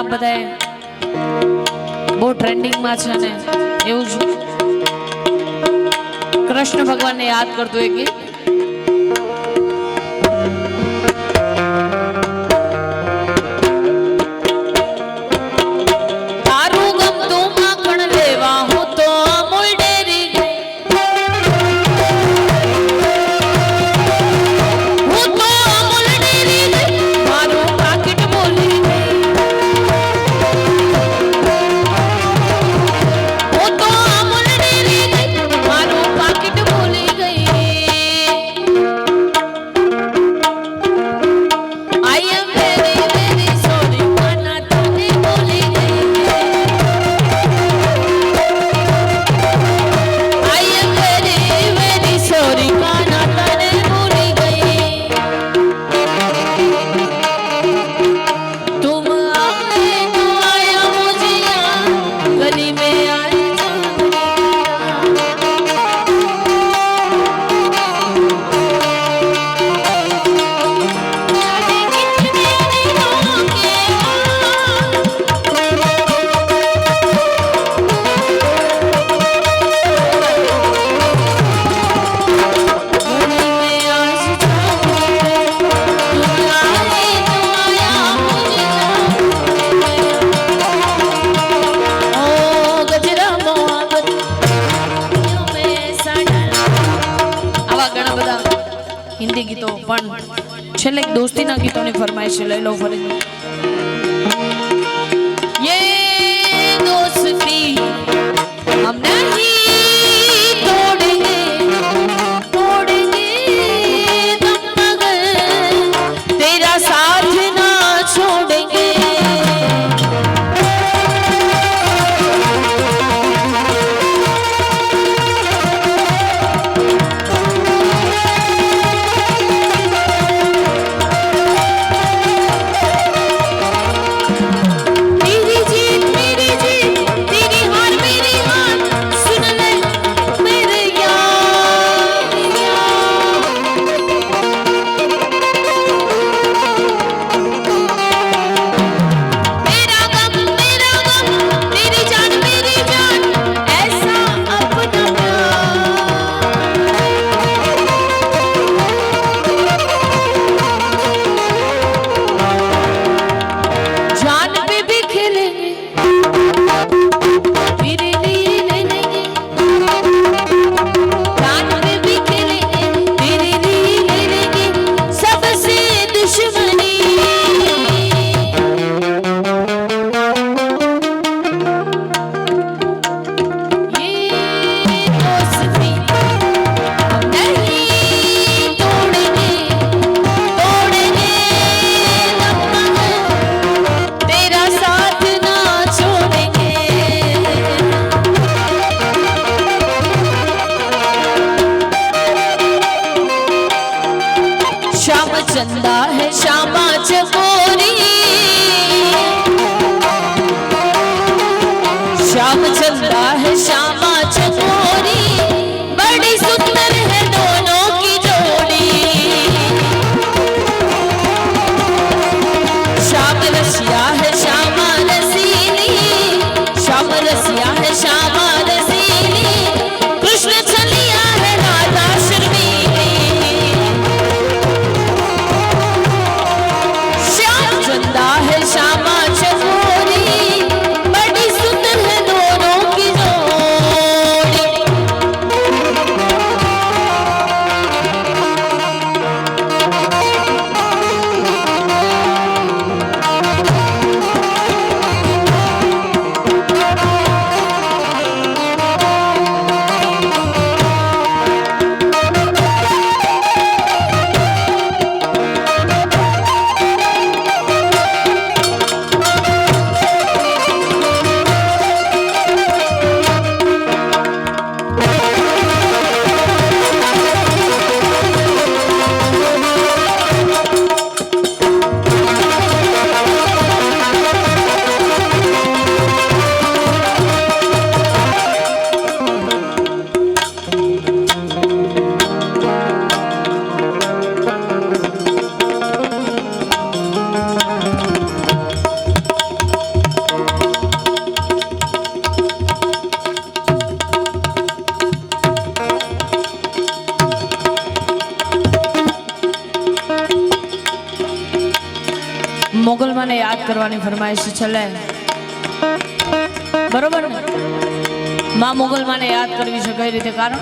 હમણાં બધા બહુ ટ્રેન્ડિંગમાં છે ને એવું જ કૃષ્ણ ભગવાનને યાદ કરતું એ ગીત. હિન્દી ગીતો પણ છેલ્લે દોસ્તીના ગીતોની છે લઈ લો ફરી. just કરવાની ફરમાઈશ છેલ્લે બરોબર ને? મા મોગલ માને યાદ કરવી છે કઈ રીતે? કારણ?